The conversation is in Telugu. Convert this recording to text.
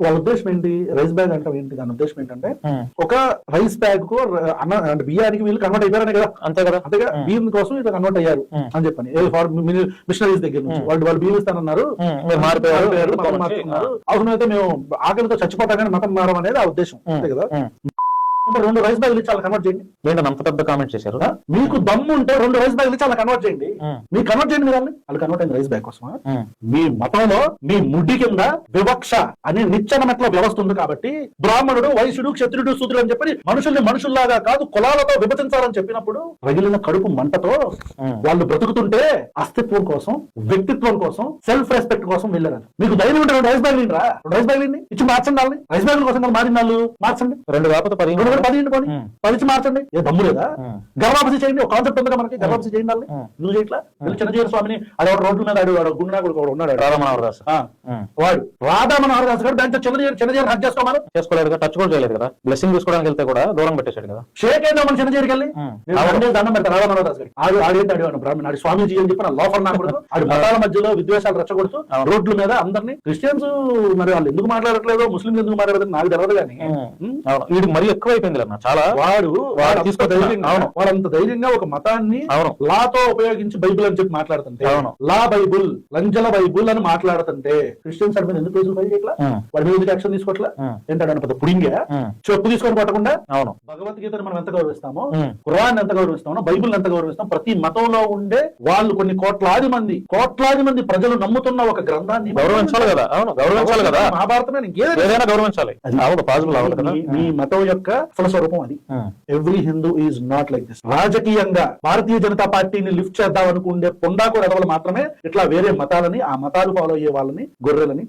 వాళ్ళ ఉద్దేశం ఏంటి? రైస్ బ్యాగ్ అంటే ఏంటి? దాని ఉద్దేశం ఏంటంటే ఒక రైస్ బ్యాగ్కు అన్న అంటే బియ్యానికి వీళ్ళు కన్వర్ట్ అయిపోయారనే కదా? అంతే కదా. అంతేగా ఉమ్. బియ్యం కోసం ఇట్లా కన్వర్ట్ అయ్యారు. అని చెప్పని. మిషనరీస్ దగ్గర నుంచి. వాళ్ళు వాళ్ళు బియ్యం ఇస్తానన్నారు. మారిపోయారు. మార్చుకున్నారు. అవసరమైతే మేము ఆకలితో చచ్చిపోతాం కానీ మతం మారం అనేది ఆ ఉద్దేశం. అంతే కదా. ఇప్పుడు రెండు రైస్ బ్యాగులు ఇచ్చి కన్వర్ట్ చేయండి. ఏంటని అంత పెద్ద కామెంట్ చేశారు? మీకు దమ్ము ఉంటే రెండు రైస్ బ్యాగులు ఇచ్చి కన్వర్ట్ చేయండి. మీరు కన్వర్ట్ చేయండి మీరు. వాళ్ళు కన్వర్ట్ అయింది రైస్ బ్యాగ్ ఉమ్, మీ మతంలో మీ ముడ్డి కింద వివక్ష అనే నిచ్చెన మెట్ల వ్యవస్థ ఉంది కాబట్టి బ్రాహ్మణుడు వైశ్యుడు క్షత్రుడు సూత్రుడు అని చెప్పి మనుషుల్ని మనుషుల్లాగా కాదు కులాలతో విభజించాలని చెప్పినప్పుడు రగిలిన కడుపు మంటతో. వాళ్ళు బ్రతుకుతుంటే అస్తిత్వం కోసం వ్యక్తిత్వం కోసం సెల్ఫ్ రెస్పెక్ట్ కోసం వెళ్ళారు మీకు ధైర్యం ఉంటే రెండు రైస్ బ్యాగ్ రా. రైస్ బ్యాగ్ ఇచ్చి మార్చండి వాళ్ళని. రైస్ బ్యాగ్ కోసం మారిన వాళ్ళు మార్చండి. రెండు కాకపోతే పది వేల పదిహేను పోనీ? ఇచ్చి మార్చండి. ఏ దమ్ము లేదా? ఉమ్, గర్భాపసి చేయండి. ఒక కాన్సెప్ట్ ఉందిగా మనకి గర్భాపసి చేయండి వాళ్ళని. నువ్వు చేయట్లా చిన్నజీర స్వామిని అది ఒక రోడ్ల మీద ఆడు గుండా కూడా ఉన్నాడు. రాధా మనోహర్ దాస్ వాడు. రాధా మనోహర్ దాస్ గారు దాంట్లో చిన్నజీర చిన్నజీర హక్ చేసుకోమని? చేసుకోలేదు కదా టచ్ కూడా చేయలేదు కదా. బ్లెస్సింగ్ తీసుకోవడానికి వెళ్తే కూడా దూరం పెట్టేశాడు కదా. షేక్ అయినా మన చిన్నజీరికి వెళ్ళి? దండే పెడతా రాధా మనోహర్ దాస్ గారు ఆడు? ఆడేవాడు బ్రాహ్మణ్ ఆడు స్వామీజీ అని చెప్పి నా లోఫర్ నా కొడుకు. ఆడు మతాల మధ్యలో విద్వేషాలు రెచ్చగొడుతూ. రోడ్ల మీద అందరినీ క్రిస్టియన్స్ మరి వాళ్ళు ఎందుకు మాట్లాడట్లేదో ముస్లింలు ఎందుకు మాట్లాడలేదు నాకు తెలియదు కానీ వీడికి మరీ ఎక్కువ అయిపోయింది అన్న. చాలా వాడు వాడు అంత ధైర్యంగా అవును. వాడు అంత ధైర్యంగా ఒక మతాన్ని అవును. లాతో ఉపయోగించి బైబిల్ అని చెప్పి మాట్లాడుతుంటే అవును. లా బైబుల్ లంజల బైబుల్ అని మాట్లాడుతుంటే క్రిస్టియన్స్ మీద ఎందుకు కేసులు ఫైల్ చేయట్లా వాడి మీద యాక్షన్ తీసుకోవట్లా ఏంటాడు పెద్ద పుడింగా? చెప్పు తీసుకొని కొట్టకుండా అవును. భగవద్గీతను మనం ఎంత గౌరవిస్తామో ఖురాన్ ఎంత గౌరవిస్తామో బైబిల్ ఎంత గౌరవిస్తాం ప్రతి మతంలో ఉండే వాళ్ళు కొన్ని కోట్లాది మంది కోట్లాది మంది ప్రజలు నమ్ముతున్న ఒక గ్రంథాన్ని గౌరవించాలి కదా. అవును గౌరవించాలి కదా. మహాభారతమే ఏదైనా గౌరవించాలి. అది- అవ్వదు కదా. మీ మతం యొక్క అసలు స్వరూపం అది. Every Hindu is not like this రాజకీయంగా భారతీయ జనతా పార్టీని లిఫ్ట్ చేద్దాం అనుకుండే పొండాకు ఎడవలు మాత్రమే ఇట్లా వేరే మతాలని ఆ మతాలు ఫాలో అయ్యే వాళ్ళని గొర్రెలని